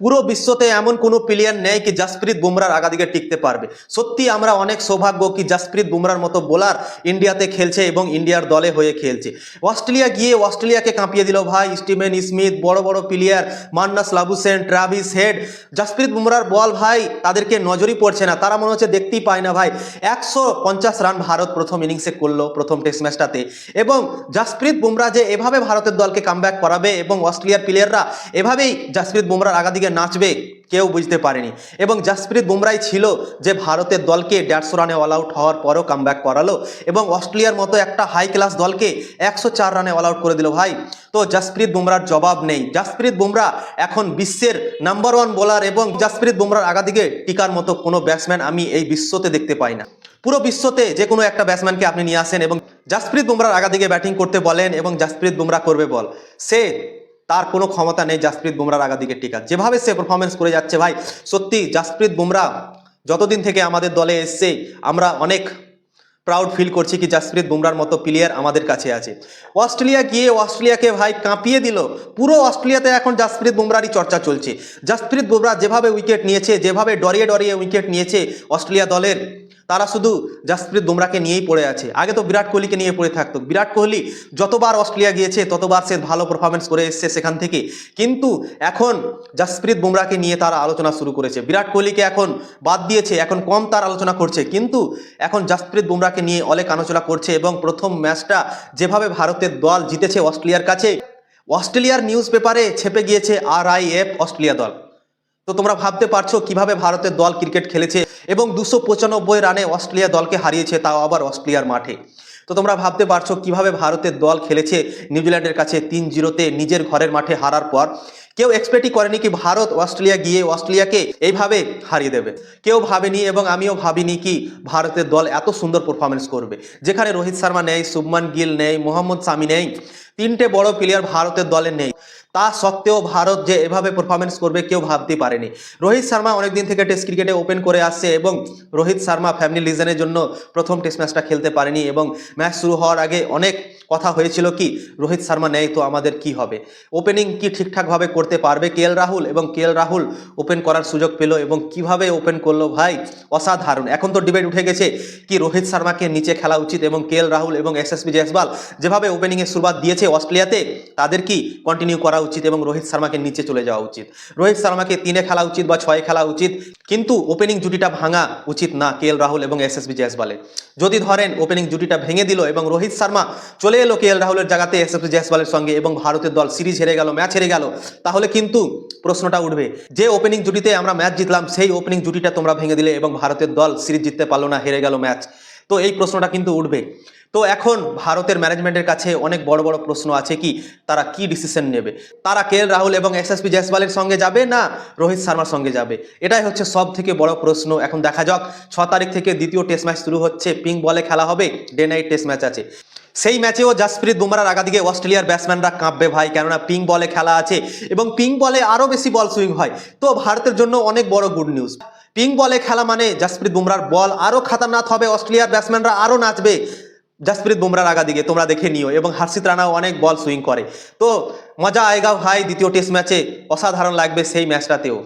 পুরো বিশ্বতে এমন কোনো প্লেয়ার নেই কি জাসপ্রীত বুমরার আগাদিকে টিকতে পারবে। সত্যি আমরা অনেক সৌভাগ্য কি জাসপ্রীত বুমরার মতো বোলার ইন্ডিয়াতে খেলছে এবং ইন্ডিয়ার দলে হয়ে খেলছে। অস্ট্রেলিয়া গিয়ে অস্ট্রেলিয়াকে কাঁপিয়ে দিল ভাই, স্টিভেন স্মিথ, বড় বড় player Marnus Labuschagne, Travis Head. Jasprit বুমরার ball ভাই, তাদেরকে নজরই পড়ছে না, তারা মনে হচ্ছে দেখতেই পায় না ভাই। একশো পঞ্চাশ রান ভারত প্রথম ইনিংসে করল প্রথম টেস্ট ম্যাচটাতে এবং জাসপ্রীত বুমরা যে এভাবে ভারতের দলকে কামব্যাক করাবে এবং অস্ট্রেলিয়ার প্লেয়াররা এভাবেই জাসপ্রীত বুমরার আগাদিকে নাচবে কেউ বুঝতে পারেনি। এবং জাসপ্রীত বুমরাই ছিল যে ভারতের দলকে দেড়শো রানে অল আউট হওয়ার পরেও কামব্যাক করালো এবং অস্ট্রেলিয়ার মতো একটা হাই ক্লাস দলকে একশো চার রানে অল আউট করে দিল ভাই। তো জাসপ্রীত বুমরার জবাব নেই। জাসপ্রীত বুমরা এখন বিশ্বের নাম্বার ওয়ান বোলার এবং জাসপ্রীত বুমরার আগাদিকে টিকার মতো কোনো ব্যাটসম্যান আমি এই বিশ্বতে দেখতে পাই না। পুরো বিশ্বতে যে কোনো একটা ব্যাটসম্যানকে আপনি নিয়ে আসেন এবং জাসপ্রীত বুমরার আগাদিকে ব্যাটিং করতে বলেন এবং জাসপ্রীত বুমরা করবে বল। সে তার কোনো ক্ষমতা নেই জাসপ্রীত বুমরার আগাদিকে টিকা যেভাবে সে পারফরমেন্স করে যাচ্ছে ভাই, সত্যি জাসপ্রীত বুমরা যতদিন থেকে আমাদের দলে এসছে, আমরা অনেক প্রাউড ফিল করছি কি জাসপ্রীত বুমরার মতো প্লেয়ার আমাদের কাছে আছে। অস্ট্রেলিয়া গিয়ে অস্ট্রেলিয়াকে ভাই কাঁপিয়ে দিল। পুরো অস্ট্রেলিয়াতে এখন জাসপ্রীত বুমরারই চর্চা চলছে। জাসপ্রীত বুমরা যেভাবে উইকেট নিয়েছে, যেভাবে ডরিয়ে ডরিয়ে উইকেট নিয়েছে অস্ট্রেলিয়া দলের তারা শুধু জাসপ্রীত বুমরাকে নিয়েই পড়ে আছে। আগে তো বিরাট কোহলিকে নিয়ে পড়ে থাকতো। বিরাট কোহলি যতবার অস্ট্রেলিয়া গিয়েছে, ততবার সে ভালো পারফরমেন্স করে এসছে সেখান থেকে। কিন্তু এখন জাসপ্রীত বুমরাকে নিয়ে তারা আলোচনা শুরু করেছে। বিরাট কোহলিকে এখন বাদ দিয়েছে, এখন কম তার আলোচনা করছে। কিন্তু এখন জাসপ্রীত বুমরাকে নিয়ে অনেক আলোচনা করছে এবং প্রথম ম্যাচটা যেভাবে ভারতের দল জিতেছে অস্ট্রেলিয়ার কাছে, অস্ট্রেলিয়ার নিউজ পেপারে ছেপে গিয়েছে আর অস্ট্রেলিয়া দল। তো তোমরা ভাবতে পারছ কীভাবে ভারতের দল ক্রিকেট খেলেছে এবং দুশো পঁচানব্বই রানে অস্ট্রেলিয়া দলকে হারিয়েছে তাও আবার অস্ট্রেলিয়ার মাঠে। তো তোমরা ভাবতে পারছ কীভাবে ভারতের দল খেলেছে নিউজিল্যান্ডের কাছে তিন জিরোতে নিজের ঘরের মাঠে হারার পর। কেউ এক্সপেক্টই করেনি কি ভারত অস্ট্রেলিয়া গিয়ে অস্ট্রেলিয়াকে এইভাবে হারিয়ে দেবে। কেউ ভাবেনি এবং আমিও ভাবিনি কি ভারতের দল এত সুন্দর পারফরমেন্স করবে। যেখানে রোহিত শর্মা নেই, শুভমান গিল নেই, মোহাম্মদ সামি নেই, তিনটে বড় প্লেয়ার ভারতের দলে নেই। তা সত্ত্বেও ভারত যে এভাবে পারফরমেন্স করবে কেউ ভাবতে পারেনি। রোহিত শর্মা অনেকদিন থেকে টেস্ট ক্রিকেটে ওপেন করে আসছে এবং রোহিত শর্মা ফ্যামিলি লিজনের জন্য প্রথম টেস্ট ম্যাচটা খেলতে পারেনি এবং ম্যাচ শুরু হওয়ার আগে অনেক কথা হয়েছিল কি? রোহিত শর্মা, নেই তো আমাদের কি হবে? ওপেনিং কি ঠিকঠাকভাবে করতে পারবে কে রাহুল এবং কে রাহুল ওপেন করার সুযোগ পেল এবং কীভাবে ওপেন করল ভাই? অসাধারণ। এখন তো ডিবেট উঠে গেছে কি রোহিত শর্মাকে নিচে খেলা উচিত এবং কে রাহুল এবং এসএসবি জয়সওয়াল যেভাবে ওপেনিংয়ের শুরুয়াত দিয়েছে অস্ট্রেলিয়াতে, তাদের কি কন্টিনিউ করা উচিত এবং রোহিত শর্মাকে নিচে চলে যাওয়া উচিত? রোহিত শর্মাকে তিনে খেলা উচিত বা ছয়ে খেলা উচিত, কিন্তু ওপেনিং জুটিটা ভাঙা উচিত না কে রাহুল এবং এস এসএসবি জয়সওয়ালের। যদি ধরেন ওপেনিং জুটিটা ভেঙে দিল এবং রোহিত শর্মা চলে এলো কে এল রাহুলের জায়গাতে এসএসবি জয়সওয়ালের সঙ্গে এবং ভারতের দল সিরিজ হেরে গেল, ম্যাচ হেরে গেল, তাহলে কিন্তু প্রশ্নটা উঠবে, যে ওপেনিং জুটিতে আমরা ম্যাচ জিতলাম, সেই ওপেনিং জুটিটা তোমরা ভেঙে দিলে এবং ভারতের দল সিরিজ জিততে পারল না, হেরে গেল ম্যাচ। তো এই প্রশ্নটা কিন্তু উঠবে। তো এখন ভারতের ম্যানেজমেন্টের কাছে অনেক বড় বড় প্রশ্ন আছে কি, তারা কি ডিসিশন নেবে? তারা কে রাহুল এবং এসএসপি জয়সওয়ালের সঙ্গে যাবে না রোহিত শর্মার সঙ্গে যাবে? এটাই হচ্ছে সব থেকে বড় প্রশ্ন। এখন দেখা যাক, ছ তারিখ থেকে দ্বিতীয় টেস্ট ম্যাচ শুরু হচ্ছে পিঙ্ক বলে খেলা হবে ডে নাইট টেস্ট ম্যাচ আছে। সেই ম্যাচেও জাসপ্রীত বুমরার আগাদিকে অস্ট্রেলিয়ার ব্যাটসম্যানরা কাঁপবে ভাই, কেননা পিঙ্ক বলে খেলা আছে এবং পিঙ্ক বলে আরও বেশি বল সুইং হয়। তো ভারতের জন্য অনেক বড় গুড নিউজ পিঙ্ক বলে খেলা মানে জাসপ্রীত বুমরার বল আরও খাতারনাক হবে, অস্ট্রেলিয়ার ব্যাটসম্যানরা আরও নাচবে জাসপ্রীত বুমরার আগাদিকে, তোমরা দেখে নিও এবং হার্ষিত রানাও অনেক বল সুইং করে। তো মজা আয়েগা ভাই, দ্বিতীয় টেস্ট ম্যাচে অসাধারণ লাগবে সেই ম্যাচটাতেও